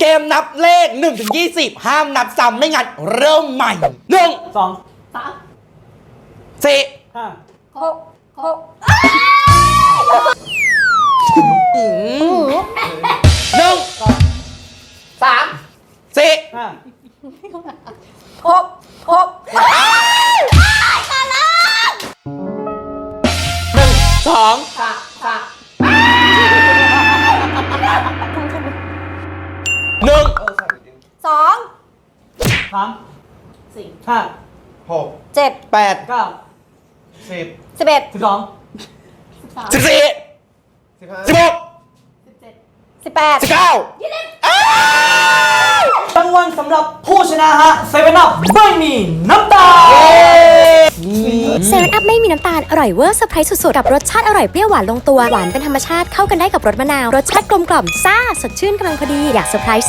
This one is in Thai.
เกมนับเลข1ถึง20 ห้ามนับซ้ำไม่งั้นเริ่มใหม่หนึ่งสองสามสี่ห้าหกหกหนึ่งสามสี่ห้าหกหกหนึ่งสองสามสาม หนึ่งสองสามสี่ห้าหกเจ็ดแปดเก้าสิบสิบเอ็ดสิบสองสิบสามสิบสี่สิบห้าสิบหกสิบเจ็ดสิบแปดสิบเก้ายี่สิบรางวัลสำหรับผู้ชนะฮะเซเว่นอัพไม่มีน้ำตาลเซเว่นอัพไม่มีน้ำตาล อร่อยเวอร์เซอร์ไพรส์สุดๆ กับรสชาติอร่อยเปรี้ยวหวานลงตัว หวานเป็นธรรมชาติเข้ากันได้กับรสมะนาว รสชาติกลมกล่อมซ่า สดชื่นกำลังพอดี อยากเซอร์ไพรส์